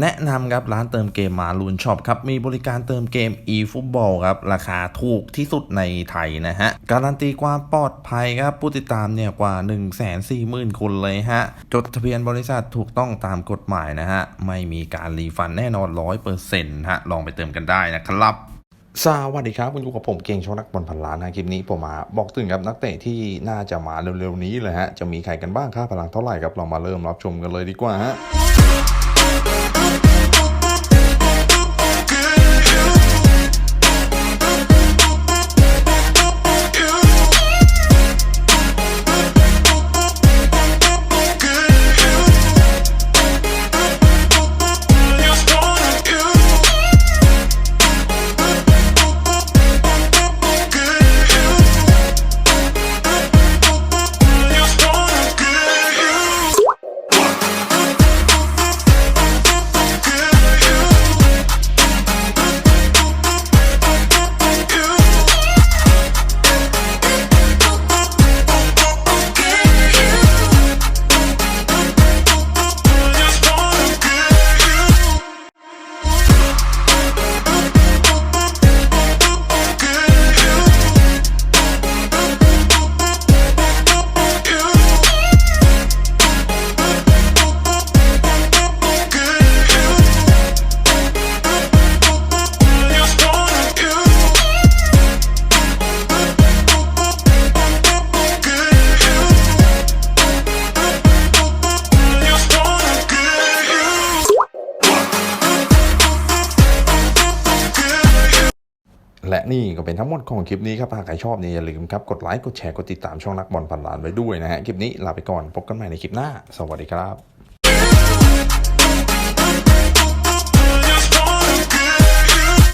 แนะนำครับร้านเติมเกมมาลูนช็อปครับ มีบริการเติมเกม e-football ครับ ราคาถูกที่สุดในไทยนะฮะ การันตีความปลอดภัยครับ ผู้ติดตามเนี่ยกว่า 1 4 0 0 0 0 คนเลยฮะ จดทะเบียนบริษัทถูกต้องตามกฎหมายนะฮะ ไม่มีการรีฟันแน่นอน 100%ฮะ ลองไปเติมกันได้นะครับสวัสดีครับคุณอยู่กับผมเก่งชกนักบอลพันล้านนะคลิปนี้ผมมาบอกถึงครับนักเตะที่น่าจะมาเร็วๆนี้เลยฮะจะมีใครกันบ้างค่าพลังเท่าไหร่ครับเรามาเริ่มรับชมกันเลยดีกว่าฮะ และนี่ก็เป็นทั้งหมดของคลิปนี้ครับหากใครชอบเนี่ยอย่าลืมครับกดไลค์กดแชร์กดติดตามช่องนักบอลพันล้านไว้ด้วยนะฮะคลิปนี้ลาไปก่อนพบกันใหม่ในคลิปหน้า สวัสดีครับ